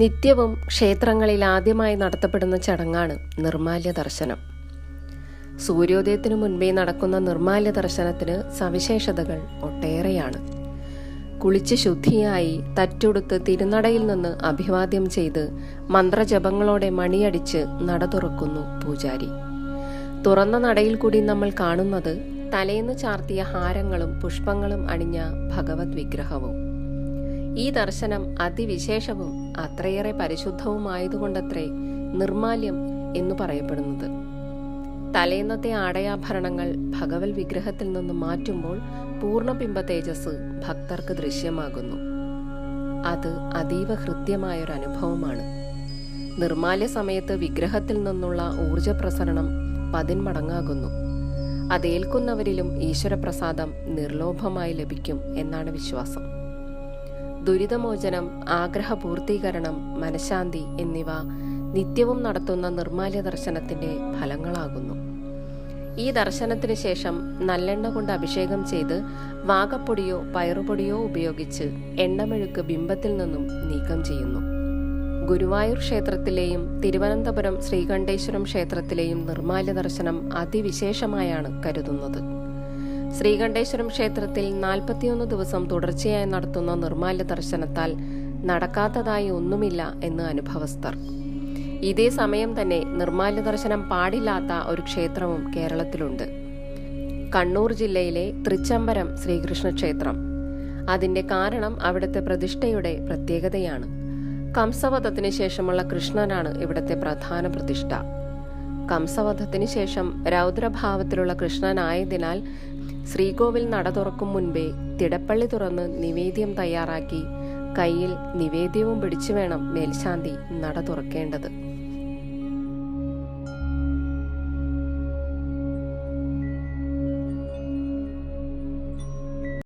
നിത്യവും ക്ഷേത്രങ്ങളിൽ ആദ്യമായി നടത്തപ്പെടുന്ന ചടങ്ങാണ് നിർമാല്യ ദർശനം. സൂര്യോദയത്തിനു മുൻപേ നടക്കുന്ന നിർമാല്യ ദർശനത്തിന് സവിശേഷതകൾ ഒട്ടേറെയാണ്. കുളിച്ച് ശുദ്ധിയായി തറ്റുടുത്ത് തിരുനടയിൽ നിന്ന് അഭിവാദ്യം ചെയ്ത് മന്ത്രജപങ്ങളോടെ മണിയടിച്ച് നട തുറക്കുന്നു പൂജാരി. തുറന്ന നടയിൽ കൂടി നമ്മൾ കാണുന്നത് തലേന്ന് ചാർത്തിയ ഹാരങ്ങളും പുഷ്പങ്ങളും അണിഞ്ഞ ഭഗവത് വിഗ്രഹവും. ഈ ദർശനം അതിവിശേഷവും അത്രയേറെ പരിശുദ്ധവുമായതുകൊണ്ടത്രേ നിർമാല്യം എന്നു പറയപ്പെടുന്നത്. തലേന്നത്തെ ആടയാഭരണങ്ങൾ ഭഗവൽ വിഗ്രഹത്തിൽ നിന്ന് മാറ്റുമ്പോൾ പൂർണബിംബ തേജസ് ഭക്തർക്ക് ദൃശ്യമാകുന്നു. അത് അതീവ ഹൃദ്യമായൊരു അനുഭവമാണ് നിർമാല്യ സമയത്ത് വിഗ്രഹത്തിൽ നിന്നുള്ള ഊർജ പ്രസരണം പതിന്മടങ്ങാകുന്നു അതേൽക്കുന്നവരിലും ഈശ്വരപ്രസാദം നിർലോഭമായി ലഭിക്കും എന്നാണ് വിശ്വാസം. ദുരിതമോചനം ആഗ്രഹപൂർത്തീകരണം മനഃശാന്തി എന്നിവ നിത്യവും നടത്തുന്ന നിർമാല്യ ദർശനത്തിന്റെ ഫലങ്ങളാകുന്നു. ഈ ദർശനത്തിന് ശേഷം നല്ലെണ്ണ കൊണ്ട് അഭിഷേകം ചെയ്ത് വാകപ്പൊടിയോ പയറുപൊടിയോ ഉപയോഗിച്ച് എണ്ണമെഴുക്ക് ബിംബത്തിൽ നിന്നും നീക്കം ചെയ്യുന്നു. ഗുരുവായൂർ ക്ഷേത്രത്തിലെയും തിരുവനന്തപുരം ശ്രീകണ്ഠേശ്വരം ക്ഷേത്രത്തിലെയും നിർമാല്യ ദർശനം അതിവിശേഷമായാണ് കരുതുന്നത്. ശ്രീകണ്ഠേശ്വരം ക്ഷേത്രത്തിൽ നാൽപ്പത്തിയൊന്ന് ദിവസം തുടർച്ചയായി നടത്തുന്ന നിർമാല്യ ദർശനത്താൽ നടക്കാത്തതായി ഒന്നുമില്ല എന്ന് അനുഭവസ്ഥർ. ഇതേ സമയം തന്നെ നിർമാല്യ ദർശനം പാടില്ലാത്ത ഒരു ക്ഷേത്രവും കേരളത്തിലുണ്ട്. കണ്ണൂർ ജില്ലയിലെ തൃച്ചംബരം ശ്രീകൃഷ്ണ ക്ഷേത്രം അതിന്റെ കാരണം അവിടുത്തെ പ്രതിഷ്ഠയുടെ പ്രത്യേകതയാണ്. കംസവധത്തിന് ശേഷമുള്ള കൃഷ്ണനാണ് ഇവിടുത്തെ പ്രധാന പ്രതിഷ്ഠ. കംസവധത്തിന് ശേഷം രൗദ്രഭാവത്തിലുള്ള കൃഷ്ണനായതിനാൽ ശ്രീകോവിൽ നട തുറക്കും മുൻപേ തിടപ്പള്ളി തുറന്ന് നിവേദ്യം തയ്യാറാക്കി കയ്യിൽ നിവേദ്യവും പിടിച്ചു വേണം മേൽശാന്തി നട തുറക്കേണ്ടത്.